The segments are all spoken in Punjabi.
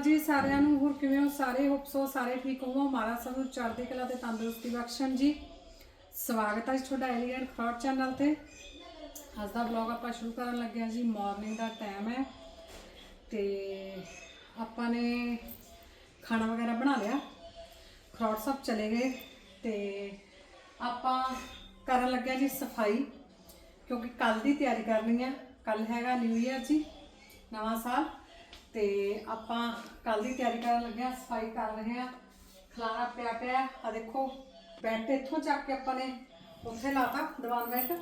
ਅਕਾਲ ਜੀ ਸਾਰਿਆਂ ਨੂੰ ਹੋਰ ਕਿਵੇਂ ਹੋ? ਸਾਰੇ ਹੋਪ ਸੋ ਸਾਰੇ ਠੀਕ ਹੋਵੋ। ਮਾਰਾ ਸਭ ਨੂੰ ਚੜ੍ਹਦੀ ਕਲਾ ਤੇ ਤੰਦਰੁਸਤੀ ਬਖਸ਼ਣ ਜੀ। ਸਵਾਗਤ ਹੈ ਜੀ ਤੁਹਾਡਾ ਐਲੀਗੈਂਟ ਫਰੋਡ ਚੈਨਲ ਤੇ। ਅੱਜ ਦਾ ਵਲੌਗ ਆਪਾਂ ਸ਼ੁਰੂ ਕਰਨ ਲੱਗੇ ਹਾਂ ਜੀ। ਮਾਰਨਿੰਗ ਦਾ ਟਾਈਮ ਹੈ। ਤੇ ਆਪਾਂ ਨੇ ਖਾਣਾ ਵਗੈਰਾ ਬਣਾ ਲਿਆ। ਖਰੋਟ ਸਭ ਚਲੇ ਗਏ। ਤੇ ਆਪਾਂ ਕਰਨ ਲੱਗਿਆ ਜੀ ਸਫ਼ਾਈ। ਕਿਉਂਕਿ ਕੱਲ ਦੀ ਤਿਆਰੀ ਕਰਨੀ ਹੈ। ਕੱਲ ਹੈਗਾ ਨਿਊ ਇਅਰ ਜੀ। ਨਵਾਂ ਸਾਲ। ਤੇ ਆਪਾਂ ਕੱਲ ਦੀ ਤਿਆਰੀ ਕਰਨ ਲੱਗੇ ਹਾਂ, ਸਫ਼ਾਈ ਕਰ ਰਹੇ ਹਾਂ। ਖਲਾਰਾ ਪਿਆ ਪਿਆ ਆ ਦੇਖੋ ਬੈੱਡ ਇੱਥੋਂ ਚੱਕ ਕੇ ਆਪਾਂ ਨੇ ਉੱਥੇ ਲਾਤਾ, ਦੀਵਾਨ ਬੈੱਡ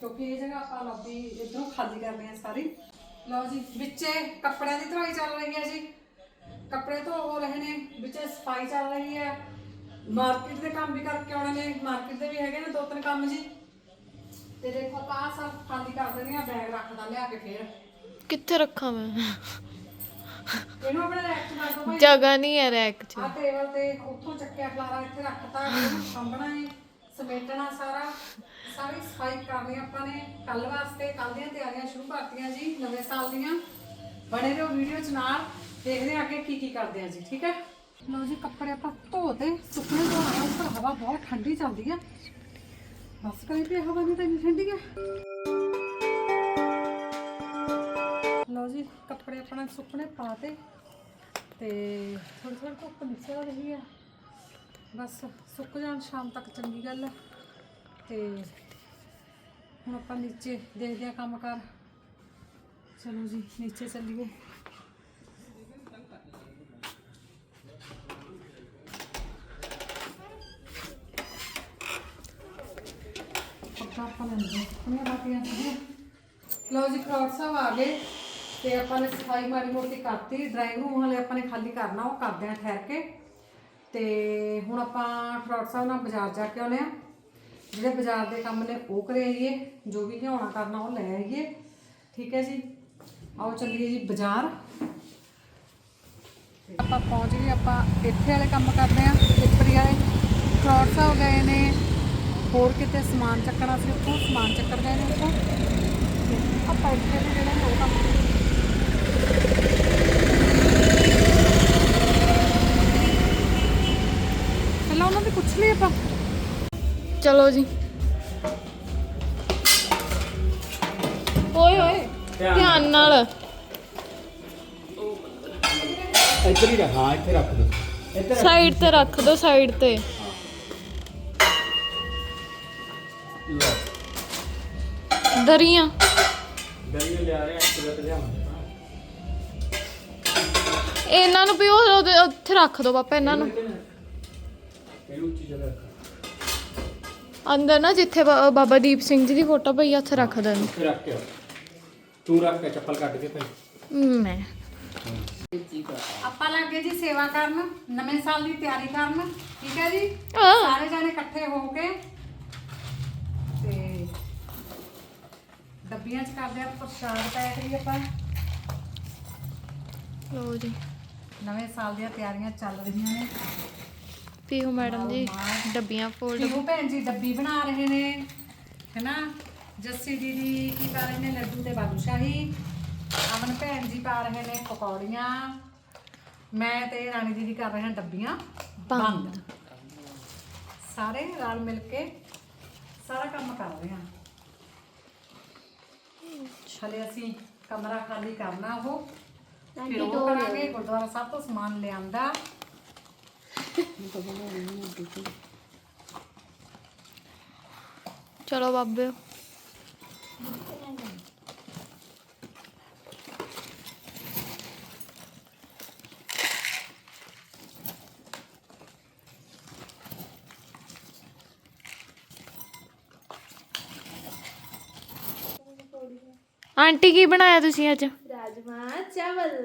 ਕਿਉਂਕਿ ਇਹ ਜਗ੍ਹਾ ਆਪਾਂ ਲੌਬੀ ਇਧਰੋਂ ਖਾਲੀ ਕਰਨੀ ਹੈ ਸਾਰੀ। ਲਓ ਜੀ, ਵਿੱਚੇ ਕੱਪੜਿਆਂ ਦੀ ਧਵਾਈ ਚੱਲ ਰਹੀ ਹੈ ਜੀ। ਕੱਪੜੇ ਧੋ ਹੋ ਰਹੇ ਨੇ, ਵਿੱਚੇ ਸਫ਼ਾਈ ਚੱਲ ਰਹੀ ਹੈ। ਮਾਰਕੀਟ ਦੇ ਕੰਮ ਵੀ ਕਰਕੇ ਆਉਣੇ ਨੇ, ਮਾਰਕੀਟ ਦੇ ਵੀ ਹੈਗੇ ਨੇ ਦੋ ਤਿੰਨ ਕੰਮ ਜੀ। ਤੇ ਦੇਖੋ ਆਪਾਂ ਆਹ ਸਭ ਖਾਲੀ ਕਰ ਦੇਣੀ ਆ, ਬੈਗ ਰੱਖਦਾ ਲਿਆ ਕੇ ਫੇਰ। ਕਿੱਥੇ ਰੱਖਾਂ ਮੈਂ? ਇਹਨੂੰ ਆਪਣੇ ਰੈਕ 'ਚ ਮਾਰ ਦੋ ਭਾਈ। ਜਗ੍ਹਾ ਨਹੀਂ ਹੈ ਰੈਕ 'ਚ। ਆ ਟੇਬਲ ਤੇ ਉੱਥੋਂ ਚੱਕਿਆ ਖਲਾਰਾ ਇੱਥੇ ਰੱਖਤਾ ਇਹਨੂੰ ਸਾਂਭਣਾ ਹੈ ਸਮੇਟਣਾ ਸਾਰਾ। ਸਾਰੀ ਸਫ਼ਾਈ ਕਰਨੀ ਆਪਾਂ ਨੇ। ਕੱਲ ਵਾਸਤੇ ਕੱਲ ਦੀਆਂ ਤਿਆਰੀਆਂ ਸ਼ੁਰੂ ਕਰਤੀਆਂ ਜੀ ਨਵੇਂ ਸਾਲ ਦੀਆਂ। ਬਣੇ ਰਹੋ ਵੀਡੀਓ 'ਚ ਨਾਲ ਦੇਖਦੇ ਹਾਂ ਅੱਗੇ ਕੀ ਕੀ ਕਰਦੇ ਆ ਜੀ ਠੀਕ ਹੈ? ਲਓ ਜੀ ਕੱਪੜੇ ਆਪਾਂ ਧੋਤੇ ਸੁੱਕਣੇ ਧੋਣਾ ਉੱਪਰ ਹਵਾ ਬਹੁਤ ਠੰਡੀ ਚੱਲਦੀ ਹੈ ਬਸ ਕਰੀ ਪਈ ਹਵਾ ਨਹੀਂ ਤਾਂ ਇੰਨੀ ਠੰਡੀ ਹੈ ਲਓ ਜੀ, ਕੱਪੜੇ ਆਪਣਾ ਸੁੱਕਣੇ ਪਾਤੇ ਤੇ ਥੋੜੀ ਥੋੜੀ ਧੁੱਪ ਨਿਕਲ ਰਹੀ ਆ। ਬਸ ਸੁੱਕ ਜਾਣ ਸ਼ਾਮ ਤੱਕ ਚੰਗੀ ਗੱਲ ਹੈ ਤੇ ਹੁਣ ਆਪਾਂ ਨੀਚੇ ਦੇਖਦੇ ਆ ਕੰਮ ਕਰ। ਚਲੋ ਜੀ, ਨੀਚੇ ਚੱਲੀਏ। ਪੱਕਾ ਆਪਾਂ ਲੈਂਦੇ ਹਾਂ। ਬਾਕੀਆਂ ਲਓ ਜੀ, ਖਰੋਟ ਸਾਹਿਬ ਆ ਗਏ। ਤੇ ਆਪਾਂ ਨੇ ਸਫ਼ਾਈ ਮਾੜੀ ਮੋਟੀ ਕਰਤੀ ਡਰਾਇੰਗ ਰੂਮ ਹਲੇ ਆਪਾਂ ਨੇ ਖਾਲੀ ਕਰਨਾ, ਉਹ ਕਰਦੇ ਆ ਠਹਿਰ ਕੇ। ਤੇ ਹੁਣ ਆਪਾਂ ਖਰੋਟ ਸਾਹਿਬ ਨਾਲ ਬਾਜ਼ਾਰ ਜਾ ਕੇ ਆਉਨੇ ਆ। ਜਿਹੜੇ ਬਾਜ਼ਾਰ ਦੇ ਕੰਮ ਨੇ ਉਹ ਕਰੇ ਆਈਏ, ਜੋ ਵੀ ਲਿਆਉਣਾ ਕਰਨਾ ਉਹ ਲੈ ਆਈਏ। ਠੀਕ ਹੈ ਜੀ? ਆਓ ਚੱਲੀਏ ਜੀ ਬਾਜ਼ਾਰ। ਆਪਾਂ ਪਹੁੰਚ ਗਏ, ਆਪਾਂ ਇੱਥੇ ਵਾਲੇ ਕੰਮ ਕਰਦੇ ਆ ਉੱਪਰੀ ਵਾਲੇ। ਖਰੋਟ ਸਾਹਿਬ ਗਏ ਨੇ, ਹੋਰ ਕਿਤੇ ਸਮਾਨ ਚੱਕਣਾ ਸੀ, ਉੱਥੋਂ ਸਮਾਨ ਚੱਕਰ ਗਏ ਨੇ ਉੱਥੋਂ। ਆਪਾਂ ਇੱਥੇ ਜਿਹੜੇ ਨੇ। ਉਹ ਪਹਿਲਾਂ ਉਹਨਾਂ ਦੇ ਪੁੱਛ ਲਈ ਆਪਾਂ। ਚਲੋ ਜੀ। ਓਏ ਓਏ ਧਿਆਨ ਨਾਲ। ਇੱਧਰ ਹੀ ਰੱਖ ਹਾਂ ਇੱਥੇ ਰੱਖ ਦੋ। ਇੱਧਰ ਸਾਈਡ ਤੇ ਰੱਖ ਦੋ ਸਾਈਡ ਤੇ। ਲਓ। ਦਰੀਆਂ। ਗਲੀ ਨੂੰ ਲਿਆ ਰਿਹਾ ਇੱਕ ਲੱਤ ਲਿਆਵਾਂਗੇ ਇਹਨਾਂ ਨੂੰ ਵੀ ਉਹ ਉਹਦੇ ਉੱਥੇ ਰੱਖ ਦੋ ਪਾਪਾ ਇਹਨਾਂ ਨੂੰ। ਇਹਨੂੰ ਉੱਚੀ ਜਗ੍ਹਾ ਰੱਖ ਅੰਦਰ ਨਾ ਜਿੱਥੇ ਬਾ- ਬਾਬਾ ਦੀਪ ਸਿੰਘ ਜੀ ਦੀ ਫੋਟੋ ਪਈ ਆ ਉੱਥੇ ਰੱਖ ਦੇਣ ਇੱਥੇ ਰੱਖ ਕੇ ਆਓ। ਤੂੰ ਰੱਖ ਕੇ ਚੱਪਲ ਕੱਢ ਕੇ ਭਾਈ। ਮੈਂ। ਆਪਾਂ ਲੱਗੇ ਜੀ ਸੇਵਾ ਕਰਨ ਨਵੇਂ ਸਾਲ ਦੀ ਤਿਆਰੀ ਕਰਨ ਠੀਕ ਹੈ ਜੀ? ਆ ਸਾਰੇ ਜਾਣੇ ਇਕੱਠੇ ਹੋ ਕੇ ਤੇ ਡੱਬੀਆਂ 'ਚ ਕਰਦੇ ਆ ਪ੍ਰਸ਼ਾਦ ਪੈਕ ਜੀ ਆਪਾਂ। ਲਓ ਜੀ। ਨਵੇਂ ਸਾਲ ਦੀਆਂ ਤਿਆਰੀਆਂ ਚੱਲ ਰਹੀਆਂ ਨੇ। ਪੀਹੂ ਮੈਡਮ ਜੀ ਡੱਬੀਆਂ ਫੋਲਡ ਪੀਹੂ ਭੈਣ ਜੀ ਡੱਬੀ ਬਣਾ ਰਹੇ ਨੇ ਹੈਨਾ? ਜੱਸੀ ਦੀਦੀ ਕੀ ਕਰ ਰਹੇ ਨੇ? ਲੱਡੂ ਤੇ ਬਾਲੂਸ਼ਾਹੀ ਅਮਨ ਭੈਣ ਜੀ ਪਾ ਰਹੇ ਨੇ ਪਕੌੜੀਆਂ। ਮੈਂ ਤੇ ਰਾਣੀ ਦੀਦੀ ਕਰ ਰਹੇ ਹਾਂ ਡੱਬੀਆਂ। ਬੰਦ। ਸਾਰੇ ਰਲ ਮਿਲ ਕੇ ਸਾਰਾ ਕੰਮ ਕਰ ਰਹੇ ਹਾਂ। ਹਲੇ ਅਸੀਂ ਕਮਰਾ ਖਾਲੀ ਕਰਨਾ ਉਹ। ਫਿਰ ਉਹ ਕਰਾਂਗੇ। ਗੁਰਦੁਆਰਾ ਸਾਹਿਬ ਤੋਂ ਸਮਾਨ ਲਿਆਂਦਾ। ਚਲੋ ਬਾਬੇ। ਆਂਟੀ ਕੀ ਬਣਾਇਆ ਤੁਸੀਂ ਅੱਜ? चावल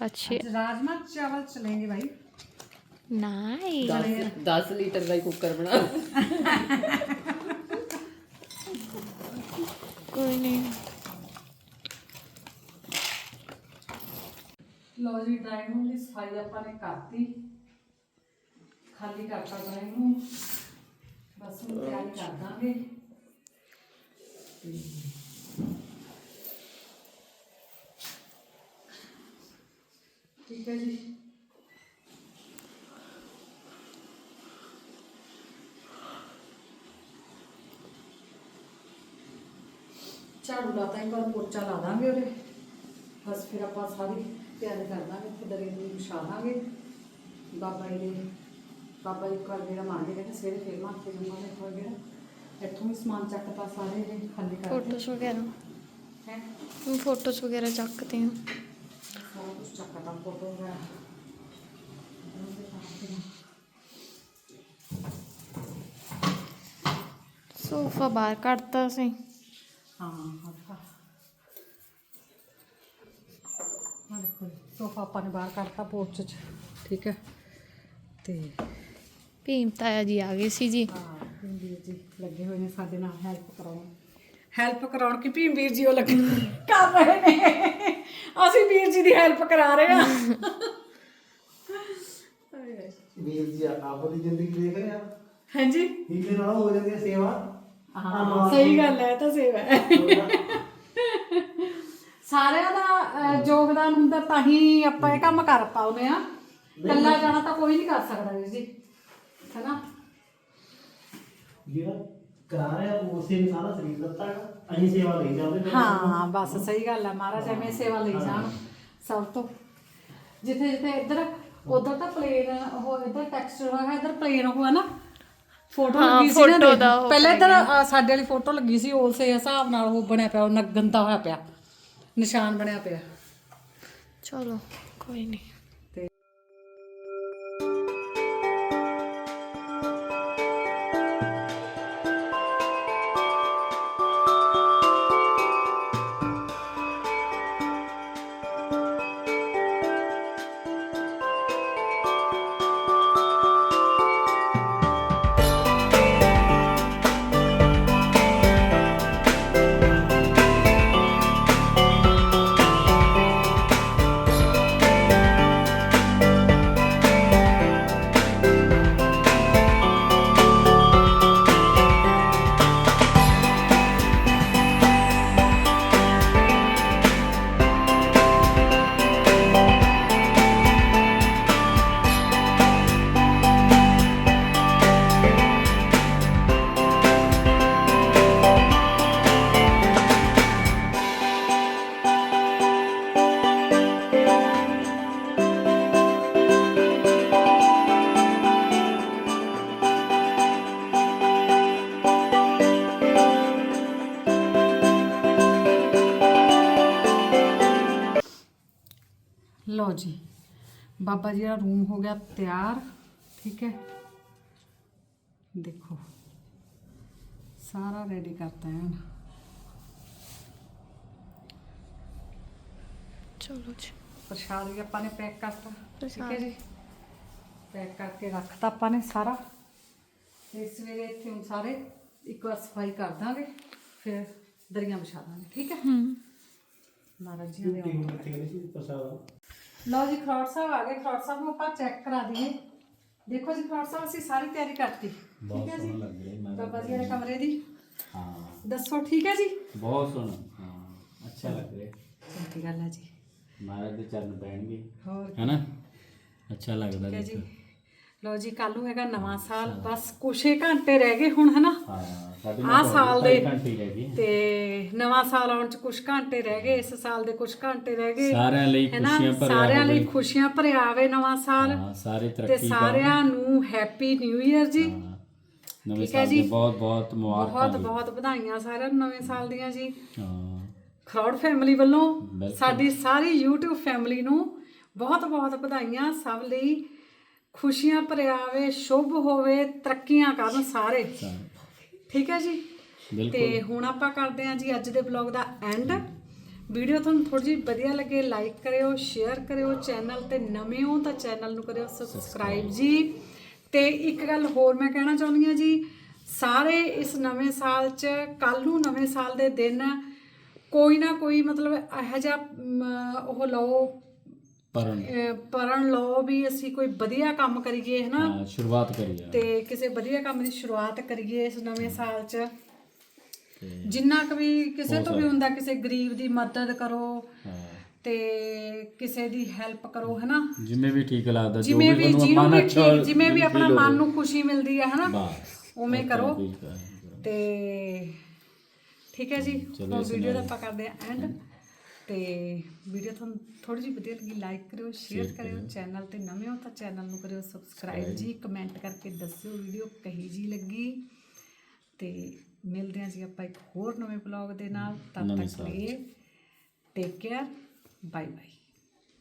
अच्छे राजमा चावल चलेंगे भाई नाइस दस लीटर का ही कुकर बना कोई नहीं ਲੋ ਜੀ ਡਰਾਇੰਗ ਰੂਮ ਦੀ ਸਫ਼ਾਈ ਆਪਾਂ ਨੇ ਕਰਤੀ। ਖਾਲੀ ਕਰਤਾ ਡਰਾਇੰਗ ਰੂਮ ਬਸ ਹੁਣ ਤਿਆਰੀ ਕਰ ਦਾਂਗੇ। ਝਾੜੂ ਲਾਤਾ ਇੱਕ ਵਾਰ ਪੋਚਾ ਲਾ ਦਾਂਗੇ ਉਹਦੇ। ਬਸ ਫਿਰ ਆਪਾਂ ਸਾਰੀ ਤਿਆਰੀ ਕਰ ਦਾਂਗੇ ਤੇ ਦਰੇ ਨੂੰ ਵਿਛਾ ਦਾਂਗੇ। ਬਾਬਾ ਜੀ ਦੇ ਬਾਬਾ ਜੀ ਕੋਲ ਜਿਹੜਾ ਮਾਰਦੇ ਨੇ ਸਵੇਰੇ ਫਿਰ ਮਾਰ ਕੇ ਜਮਾਨੇ ਕੋਲ ਜਿਹੜਾ ਇੱਥੋਂ ਵੀ ਸਮਾਨ ਚੱਕਤਾ ਸਾਰੇ ਇਹ ਖਾਲੀ ਕਰ ਫੋਟੋਸ ਵਗੈਰਾ? ਹੈ? ਫੋਟੋਸ ਵਗੈਰਾ ਚੱਕਦੇ ਹਾਂ। ਕੁਝ ਚੱਕਤਾ ਫੋਟੋ ਵਗੈਰਾ। ਸੋਫਾ ਬਾਹਰ ਕੱਢਤਾ ਸੀ। ਹਾਂ ਹਾਂ। ਹਾਂ ਦੇਖੋ ਸੋਫਾ ਆਪਾਂ ਨੇ ਬਾਹਰ ਕੱਢਤਾ ਪੋਰਚ ਚ ਠੀਕ ਹੈ। ਤੇ ਭੀਮ ਤਾਇਆ ਜੀ ਆ ਗਏ ਸੀ ਜੀ। ਹਾਂ ਭੀਮ ਵੀਰ ਜੀ ਲੱਗੇ ਹੋਏ ਨੇ ਸਾਡੇ ਨਾਲ ਹੈਲਪ ਕਰਾਉਣ। ਹੈਲਪ ਕਰਾਉਣ ਕਿ ਭੀਮ ਵੀਰ ਜੀ ਉਹ ਲੱਗੇ ਕਰ ਰਹੇ ਨੇ? ਅਸੀਂ ਵੀਰ ਜੀ ਦੀ ਹੈਲਪ ਕਰਾ ਰਹੇ ਹਾਂ। ਵੀਰ ਜੀ ਆਪੋ ਦੀ ਜ਼ਿੰਦਗੀ ਦੇਖ ਰਿਹਾ ਹਾਂਜੀ। ਹੀਲੇ ਨਾਲ ਹੋ ਜਾਂਦੀ ਹੈ ਸੇਵਾ? ਹਾਂ ਸਹੀ ਗੱਲ ਹੈ ਇਹ ਤਾਂ ਸੇਵਾ ਹੈ। ਸਾਰਿਆਂ ਦਾ ਅਹ, ਯੋਗਦਾਨ ਹੁੰਦਾ ਤਾਂ ਹੀ ਆਪਾਂ ਇਹ ਕੰਮ ਕਰ ਪਾਉਨੇ ਆ ਇਕੱਲਾ ਜਾਣਾ ਤਾਂ ਕੋਈ ਨਹੀਂ ਕਰ ਸਕਦਾ ਵੀਰ ਜੀ। ਹੈਨਾ? ਜਿਹੜਾ ਕਰਾ ਰਿਹਾ ਉਹ ਉਸੇ ਨੂੰ ਸਾਰਾ ਸਰੀਰ ਦਿੱਤਾ ਹੈਗਾ। ਅਸੀਂ ਸੇਵਾ ਲਈ ਜਾਂਦੇ ਹਾਂ। ਹਾਂ ਬਸ ਸਹੀ ਗੱਲ ਹੈ ਮਹਾਰਾਜ ਐਵੇਂ ਸੇਵਾ ਲਈ ਜਾਣ ਸਭ ਤੋਂ। ਜਿੱਥੇ ਜਿੱਥੇ ਇੱਧਰ ਉਧਰ ਤਾਂ ਪਲੇਨ ਉਹ ਇੱਧਰ ਟੈਕਸਚਰ ਹੋਇਆ ਇੱਧਰ ਪਲੇਨ ਉਹ ਹੈ ਨਾ। ਫੋਟੋ ਹਾਂ, ਲੱਗੀ ਸੀ ਨਾ photo ਦੇਖ। ਦਾ ਉਹ ਪਹਿਲਾਂ ਇੱਧਰ ਸਾਡੇ ਵਾਲੀ ਫੋਟੋ ਲੱਗੀ ਸੀ ਉਸੇ ਹਿਸਾਬ ਨਾਲ ਉਹ ਬਣਿਆ ਪਿਆ ਉਹ ਨਗੰਦਾ ਹੋਇਆ ਪਿਆ। ਨਿਸ਼ਾਨ ਬਣਿਆ ਪਿਆ। ਚਲੋ ਕੋਈ ਨਹੀਂ ਲਓ ਜੀ ਬਾਬਾ ਜੀ ਦਾ ਰੂਮ ਹੋ ਗਿਆ ਤਿਆਰ ਠੀਕ ਹੈ ਦੇਖੋ ਸਾਰਾ ਰੈਡੀ ਕਰਤਾ ਹੈ ਚਲੋ ਜੀ ਪ੍ਰਸ਼ਾਦ ਵੀ ਆਪਾਂ ਨੇ ਪੈਕ ਕਰਤਾ ਠੀਕ ਹੈ ਪ੍ਰਸ਼ਾਦ। ਜੀ ਪੈਕ ਕਰਕੇ ਰੱਖਤਾ ਆਪਾਂ ਨੇ ਸਾਰਾ ਤੇ ਸਵੇਰੇ ਇੱਥੇ ਹੁਣ ਸਾਰੇ ਇੱਕ ਵਾਰ ਸਫ਼ਾਈ ਕਰ ਦਾਂਗੇ ਫਿਰ ਦਰੀਆਂ ਵਿਛਾ ਦਾਂਗੇ ਠੀਕ ਹੈ ਹੂੰ ਮਹਾਰਾਜ ਜੀ ਦੇ ਝੂਟੀ ਨੂੰ ਕਿੱਥੇ ਗਈ ਸੀ ਪ੍ਰਸਾਦ ਲਓ ਜੀ ਖਰੋੜ ਸਾਹਿਬ ਆ ਗਏ। ਖਰੋੜ ਸਾਹਿਬ ਨੂੰ ਆਪਾਂ ਚੈੱਕ ਕਰਾ ਦਈਏ। ਦੇਖੋ ਜੀ ਖਰੋੜ ਸਾਹਿਬ ਅਸੀਂ ਸਾਰੀ ਤਿਆਰੀ ਕਰਤੀ। ਠੀਕ ਹੈ ਜੀ? ਬਾਬਾ ਜੀ ਦੇ ਕਮਰੇ ਦੀ। ਹਾਂ। ਦੱਸੋ ਠੀਕ ਹੈ ਜੀ? ਬਹੁਤ ਸੋਹਣਾ। ਹਾਂ ਅੱਛਾ ਲੱਗ ਰਿਹਾ। ਚੰਗੀ ਗੱਲ ਹੈ ਜੀ। ਮਹਾਰਾਜ ਦੇ ਚਰਨ ਪੈਣਗੇ ਹੋਰ। ਹੈਨਾ? ਅੱਛਾ ਲੱਗਦਾ ਠੀਕ ਹੈ ਜੀ। ਲਓ ਜੀ ਕੱਲ ਨੂੰ ਹੈਗਾ ਨਵਾਂ ਸਾਲ। ਬਸ ਕੁਛ ਹੀ ਘੰਟੇ ਰਹਿ ਗਏ ਹੁਣ ਹਨਾ? ਹਾਂ। ਆਹ ਸਾਲ ਦੇ ਤੇ ਨਵਾਂ ਸਾਲ ਆਉਣ ਚ ਕੁਝ ਘੰਟੇ ਰਹਿ ਗਏ ਇਸ ਸਾਲ ਦੇ ਕੁਝ ਘੰਟੇ ਰਹਿ ਗਏ ਸਾਰਿਆਂ ਲਈ? ਖੁਸ਼ੀਆਂ ਭਰਿਆ ਸਾਰਿਆਂ ਲਈ ਹੋਵੇ। ਖੁਸ਼ੀਆਂ ਭਰਿਆ ਆਵੇ ਨਵਾਂ ਸਾਲ ਸਾਰੇ ਤੇ ਤਰੱਕੀ ਸਾਰਿਆਂ ਨੂੰ ਹੈਪੀ ਨਿਊ ਇਅਰ ਜੀ ਨਵੇਂ ਸਾਲ। ਦੀ ਬਹੁਤ ਬਹੁਤ ਮੁਬਾਰਕਾਂ ਬਹੁਤ ਬਹੁਤ ਵਧਾਈਆਂ ਸਾਰਿਆਂ ਨੂੰ ਨਵੇਂ ਸਾਲ ਦੀਆਂ ਜੀ ਹਾਂ ਖਰੌੜ ਫੈਮਿਲੀ ਵੱਲੋਂ। ਸਾਡੀ ਸਾਰੀ YouTube ਫੈਮਿਲੀ ਨੂੰ ਬਹੁਤ ਬਹੁਤ ਵਧਾਈਆਂ ਸਭ ਲਈ ਖੁਸ਼ੀਆਂ ਭਰਿਆ ਆਵੇ ਸ਼ੁਭ ਹੋਵੇ ਤਰੱਕੀਆਂ ਕਰਨ ਸਾਰੇ। ਠੀਕ ਹੈ ਜੀ? ਤੇ ਹੁਣ ਆਪਾਂ ਕਰਦੇ ਹਾਂ ਜੀ ਅੱਜ ਦੇ ਵਲੌਗ ਦਾ ਐਂਡ ਵੀਡੀਓ ਤੁਹਾਨੂੰ ਥੋੜੀ ਜਿਹੀ ਵਧੀਆ ਲੱਗੇ ਲਾਈਕ ਕਰਿਓ ਸ਼ੇਅਰ ਕਰਿਓ ਚੈਨਲ ਤੇ ਨਵੇਂ ਹੋ ਤਾਂ ਚੈਨਲ ਨੂੰ ਕਰਿਓ ਸਬਸਕ੍ਰਾਈਬ ਜੀ। ਤੇ ਇੱਕ ਗੱਲ ਹੋਰ ਮੈਂ ਕਹਿਣਾ ਚਾਹੁੰਦੀ ਹਾਂ ਜੀ ਸਾਰੇ ਇਸ ਨਵੇਂ ਸਾਲ 'ਚ ਕੱਲ ਨੂੰ ਨਵੇਂ ਸਾਲ ਦੇ ਦਿਨ ਕੋਈ ਨਾ ਕੋਈ ਮਤਲਬ ਇਹੋ ਜਿਹਾ ਉਹ ਲਓ ਪਰਨ ਅਹ, ਪਰਨ ਲਓ ਵੀ ਅਸੀਂ ਕੋਈ ਵਧੀਆ ਕੰਮ ਕਰੀਏ ਹਨਾ? ਹਾਂ ਸ਼ੁਰੂਆਤ ਕਰੀਏ। ਤੇ ਕਿਸੇ ਵਧੀਆ ਕੰਮ ਦੀ ਸ਼ੁਰੂਆਤ ਕਰੀਏ ਇਸ ਨਵੇਂ ਸਾਲ 'ਚ। ਤੇ ਜਿੰਨਾ ਕੁ ਵੀ ਕਿਸੇ ਤੋਂ ਵੀ ਹੁੰਦਾ ਕਿਸੇ ਗਰੀਬ ਦੀ ਮਦਦ ਕਰੋ ਹਾਂ। ਤੇ ਕਿਸੇ ਦੀ ਹੈਲਪ ਕਰੋ ਹਨਾ? ਜਿਵੇਂ ਵੀ ਠੀਕ ਲੱਗਦਾ ਜੋ ਜਿਵੇਂ ਵੀ ਤੁਹਾਨੂੰ ਜਿਹਨੂੰ ਮਨ ਵੀ ਅੱਛਾ ਠੀਕ ਜਿਵੇਂ ਵੀ ਆਪਣਾ। ਮਨ ਨੂੰ ਖੁਸ਼ੀ ਮਿਲਦੀ ਹੈ ਹਨਾ? ਬਸ। ਉਵੇਂ ਕਰੋ। ਤੇ ਠੀਕ ਹੈ ਜੀ। ਹੁਣ ਵੀਡੀਓ ਦਾ ਆਪਾਂ ਕਰਦੇ ਆ ਐਂਡ ਤੇ ਵੀਡੀਓ ਤੁਹਾਨੂੰ ਥੋੜੀ ਜਿਹੀ ਵਧੀਆ ਲੱਗੀ ਲਾਈਕ ਕਰਿਓ ਸ਼ੇਅਰ ਕਰਿਓ ਚੈਨਲ ਤੇ ਨਵੇਂ ਹੋ ਤਾਂ ਚੈਨਲ ਨੂੰ ਕਰਿਓ ਸਬਸਕ੍ਰਾਈਬ ਜੀ ਕਮੈਂਟ ਕਰਕੇ ਦੱਸਿਓ ਵੀਡੀਓ ਕਹੀ ਜੀ ਲੱਗੀ। ਤੇ ਮਿਲਦੇ ਹਾਂ ਜੀ ਆਪਾਂ ਇੱਕ ਹੋਰ ਨਵੇਂ ਬਲੌਗ ਦੇ ਨਾਲ ਤਦ ਤੱਕ ਲਈ ਟੇਕ ਕੇਅਰ ਬਾਏ ਬਾਏ